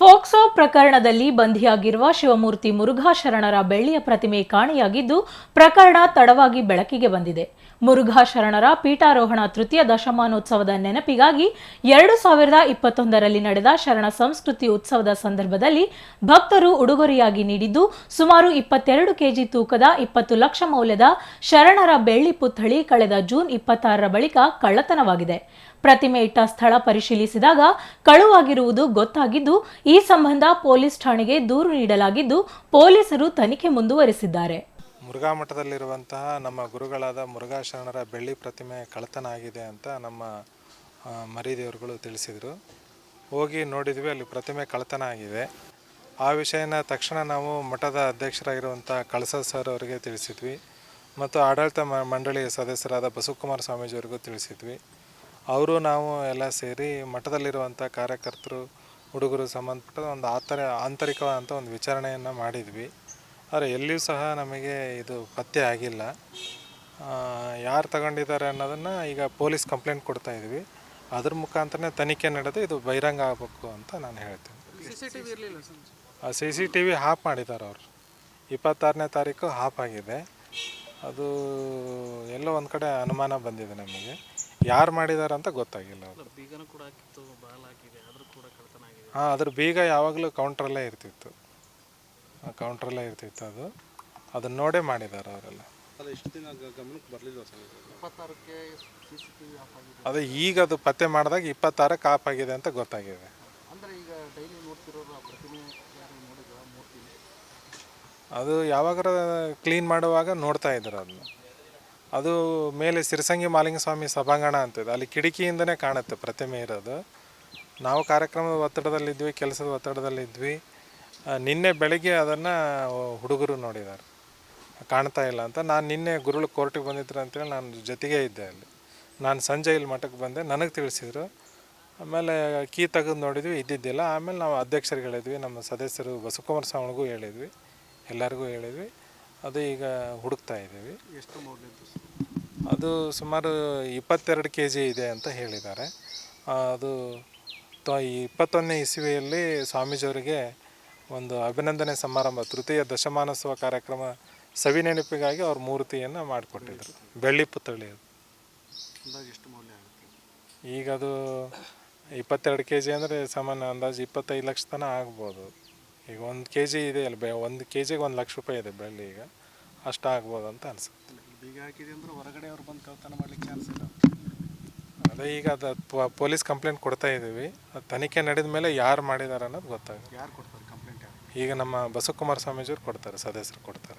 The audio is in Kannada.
ಫೋಕ್ಸೋ ಪ್ರಕರಣದಲ್ಲಿ ಬಂಧಿಯಾಗಿರುವ ಶಿವಮೂರ್ತಿ ಮುರುಘಾ ಶರಣರ ಬೆಳ್ಳಿಯ ಪ್ರತಿಮೆ ಕಾಣೆಯಾಗಿದ್ದು, ಪ್ರಕರಣ ತಡವಾಗಿ ಬೆಳಕಿಗೆ ಬಂದಿದೆ. ಮುರುಘಾ ಶರಣರ ಪೀಠಾರೋಹಣ ತೃತೀಯ ದಶಮಾನೋತ್ಸವದ ನೆನಪಿಗಾಗಿ ಎರಡು ಸಾವಿರದ ಇಪ್ಪತ್ತೊಂದರಲ್ಲಿ ನಡೆದ ಶರಣ ಸಂಸ್ಕೃತಿ ಉತ್ಸವದ ಸಂದರ್ಭದಲ್ಲಿ ಭಕ್ತರು ಉಡುಗೊರೆಯಾಗಿ ನೀಡಿದ್ದು, ಸುಮಾರು ಇಪ್ಪತ್ತೆರಡು ಕೆಜಿ ತೂಕದ ಇಪ್ಪತ್ತು ಲಕ್ಷ ಮೌಲ್ಯದ ಶರಣರ ಬೆಳ್ಳಿ ಪುತ್ಥಳಿ ಕಳೆದ ಜೂನ್ ಇಪ್ಪತ್ತಾರರ ಬಳಿಕ ಕಳ್ಳತನವಾಗಿದೆ. ಪ್ರತಿಮೆ ಇಟ್ಟ ಸ್ಥಳ ಪರಿಶೀಲಿಸಿದಾಗ ಕಳುವಾಗಿರುವುದು ಗೊತ್ತಾಗಿದ್ದು, ಈ ಸಂಬಂಧ ಪೊಲೀಸ್ ಠಾಣೆಗೆ ದೂರು ನೀಡಲಾಗಿದ್ದು, ಪೊಲೀಸರು ತನಿಖೆ ಮುಂದುವರೆಸಿದ್ದಾರೆ. ಮುರುಘಾ ಮಠದಲ್ಲಿರುವಂತಹ ನಮ್ಮ ಗುರುಗಳಾದ ಮುರುಘಾ ಶರಣರ ಬೆಳ್ಳಿ ಪ್ರತಿಮೆ ಕಳತನ ಆಗಿದೆ ಅಂತ ನಮ್ಮ ಮರಿದೇವರುಗಳು ತಿಳಿಸಿದರು. ಹೋಗಿ ನೋಡಿದ್ವಿ, ಅಲ್ಲಿ ಪ್ರತಿಮೆ ಕಳತನ ಆಗಿದೆ ಆ ವಿಷಯನ ತಕ್ಷಣ ನಾವು ಮಠದ ಅಧ್ಯಕ್ಷರಾಗಿರುವಂಥ ಕಳಸ ಸರ್ ಅವರಿಗೆ ತಿಳಿಸಿದ್ವಿ. ಮತ್ತು ಆಡಳಿತ ಮ- ಮಂಡಳಿ ಸದಸ್ಯರಾದ ಬಸವಕುಮಾರ ಸ್ವಾಮೀಜಿಯವರಿಗೂ ತಿಳಿಸಿದ್ವಿ. ಅವರು ನಾವು ಎಲ್ಲ ಸೇರಿ ಮಠದಲ್ಲಿರುವಂಥ ಕಾರ್ಯಕರ್ತರು ಹುಡುಗರು ಸಂಬಂಧಪಟ್ಟ ಒಂದು ಆತರ ಆಂತರಿಕವಾದಂಥ ಒಂದು ವಿಚಾರಣೆಯನ್ನು ಮಾಡಿದ್ವಿ. ಆದರೆ ಎಲ್ಲಿಯೂ ಸಹ ನಮಗೆ ಇದು ಪತ್ತೆ ಆಗಿಲ್ಲ. ಯಾರು ತಗೊಂಡಿದ್ದಾರೆ ಅನ್ನೋದನ್ನು ಈಗ ಪೊಲೀಸ್ ಕಂಪ್ಲೇಂಟ್ ಕೊಡ್ತಾ ಇದ್ವಿ. ಅದ್ರ ಮುಖಾಂತರನೇ ತನಿಖೆ ನಡೆದು ಇದು ಬಹಿರಂಗ ಆಗಬೇಕು ಅಂತ ನಾನು ಹೇಳ್ತೀನಿ. C C T V off ಮಾಡಿದ್ದಾರೆ ಅವರು. ಇಪ್ಪತ್ತಾರನೇ ತಾರೀಕು ಹಾಫ್ ಆಗಿದೆ. ಅದು ಎಲ್ಲೋ ಒಂದು ಕಡೆ ಅನುಮಾನ ಬಂದಿದೆ ನಮಗೆ. ಯಾರು ಮಾಡಿದ್ದಾರೆ ಅಂತ ಗೊತ್ತಾಗಿಲ್ಲ ಅವರು ಬೀಗನೂ ಕೂಡ ಹಾಕಿತ್ತು ಬಾಲ್ ಹಾಕಿದೆ ಆದರೂ ಕೂಡ ಕಳ್ತನ ಆಗಿದೆ. ಹಾಂ ಅದ್ರ ಬೀಗ ಯಾವಾಗಲೂ ಕೌಂಟ್ರಲ್ಲೇ ಇರ್ತಿತ್ತು. ಕೌಂಟ್ರಲ್ಲೇ ಇರ್ತಿತ್ತು ಅದು. ಅದನ್ನ ನೋಡೇ ಮಾಡಿದ್ದಾರೆ ಅವರೆಲ್ಲ. ಅದು ಎಷ್ಟು ದಿನ ಗ- ಗಮನಕ್ಕೆ ಬರಲಿಲ್ಲ ಸರ್? ಇದು? ಇಪ್ಪತ್ತಾರಕ್ಕೆ C C T V off ಆಗಿದೆ. ಅದು ಈಗ ಅದು ಪತ್ತೆ ಮಾಡಿದಾಗ ಇಪ್ಪತ್ತಾರಕ್ಕೆ ಆಫ್ ಆಗಿದೆ ಅಂತ ಗೊತ್ತಾಗಿದೆ. ಅಂದರೆ ಈಗ ಡೈಲಿ ನೋಡ್ತಿರೋರು ಆ ಪ್ರತಿಮೆ ಯಾರು ನೋಡಿದ್ರು ಆ ಮೂರ್ತಿ ಅದು ಯಾವಾಗ ಕ್ಲೀನ್ ಮಾಡುವಾಗ ನೋಡ್ತಾ ಇದ್ರು ಅದನ್ನ. ಅದು ಮೇಲೆ ಸಿರಸಂಗಿ ಮಾಲಿಂಗ ಸ್ವಾಮಿ ಸಭಾಂಗಣ ಅಂತಿದೆ ಅಲ್ಲಿ ಕಿಟಕಿಯಿಂದನೇ ಕಾಣುತ್ತೆ ಪ್ರತಿಮೆ ಇರೋದು. ನಾವು ಕಾರ್ಯಕ್ರಮದ ಒತ್ತಡದಲ್ಲಿದ್ವಿ, ಕೆಲಸದ ಒತ್ತಡದಲ್ಲಿದ್ವಿ. ನಿನ್ನೆ ಬೆಳಿಗ್ಗೆ ಅದನ್ನು ಹುಡುಗರು ನೋಡಿದ್ದಾರೆ. ಕಾಣ್ತಾ ಇಲ್ಲ ಅಂತ. ನಾನು ನಿನ್ನೆ ಗುರುಳು ಕೋರ್ಟಿಗೆ ಬಂದಿದ್ರು ಅಂತೇಳಿ ನಾನು ಜೊತೆಗೇ ಇದ್ದೆ ಅಲ್ಲಿ. ನಾನು ಸಂಜೆ ಇಲ್ಲಿ ಮಠಕ್ಕೆ ಬಂದೆ. ನನಗೆ ತಿಳಿಸಿದ್ರು. ಆಮೇಲೆ ಕೀ ತೆಗೆದು ನೋಡಿದ್ವಿ, ಇದ್ದಿದ್ದಿಲ್ಲ. ಆಮೇಲೆ ನಾವು ಅಧ್ಯಕ್ಷರಿಗೆ ಹೇಳಿದ್ವಿ, ನಮ್ಮ ಸದಸ್ಯರು ಬಸವಕುಮಾರ್ ಸ್ವಾಮಿಗೂ ಹೇಳಿದ್ವಿ. ಎಲ್ಲರಿಗೂ ಹೇಳಿದ್ವಿ. ಅದು ಈಗ ಹುಡುಕ್ತಾ ಇದ್ದೀವಿ. ಎಷ್ಟು ಮೌಲ್ಯದ್ದು ಅದು ಸುಮಾರು ಇಪ್ಪತ್ತೆರಡು ಕೆ ಜಿ ಇದೆ ಅಂತ ಹೇಳಿದ್ದಾರೆ. ಅದು ತ ಇಪ್ಪತ್ತೊಂದನೇ ಇಸವಿಯಲ್ಲಿ ಸ್ವಾಮೀಜಿಯವರಿಗೆ ಒಂದು ಅಭಿನಂದನೆ ಸಮಾರಂಭ ತೃತೀಯ ದಶಮಾನೋತ್ಸವ ಕಾರ್ಯಕ್ರಮ ಸವಿ ನೆನಪಿಗಾಗಿ ಅವ್ರ ಮೂರ್ತಿಯನ್ನು ಮಾಡಿಕೊಟ್ಟಿದ್ರು. ಬೆಳ್ಳಿ ಪುತ್ಥಳಿ ಅದು. ಎಷ್ಟು ಮೌಲ್ಯ ಆಗುತ್ತೆ? ಈಗ ಅದು ಇಪ್ಪತ್ತೆರಡು ಕೆ ಜಿ ಅಂದರೆ ಸಾಮಾನ್ಯ ಅಂದಾಜು ಇಪ್ಪತ್ತೈದು ಲಕ್ಷ ತನಕ ಆಗ್ಬೋದು. ಈಗ ಒಂದು ಕೆ ಜಿ ಇದೆ ಅಲ್ಲ ಬೆ ಒಂದು ಕೆ ಜಿಗೆ ಒಂದು ಲಕ್ಷ ರೂಪಾಯಿ ಇದೆ ಬೆಳ್ಳಿ ಈಗ. ಅಷ್ಟು ಆಗ್ಬೋದು ಅಂತ ಅನ್ಸುತ್ತೆ. ಬೀಗ ಹಾಕಿದೆ ಅಂದ್ರೆ ಹೊರಗಡೆ ಅವ್ರು ಬಂದು ಕಳ್ತನ ಮಾಡ್ಲಿಕ್ಕೆ ಚಾನ್ಸ್ ಇಲ್ಲ. ಅದೇ ಈಗ ಅದು ಪ- ಪೊಲೀಸ್ ಕಂಪ್ಲೇಂಟ್ ಕೊಡ್ತಾ ಇದ್ದೀವಿ. ಅದು ತನಿಖೆ ನಡೆದ ಮೇಲೆ ಯಾರು ಮಾಡಿದ್ದಾರೆ ಅನ್ನೋದು ಗೊತ್ತಾಗುತ್ತೆ ಯಾರು ಕೊಡ್ತಾರೆ ಕಂಪ್ಲೇಂಟ್ ಈಗ ನಮ್ಮ ಬಸವಕುಮಾರ ಸ್ವಾಮೀಜಿಯವ್ರು ಕೊಡ್ತಾರೆ ಸದಸ್ಯರು ಕೊಡ್ತಾರೆ.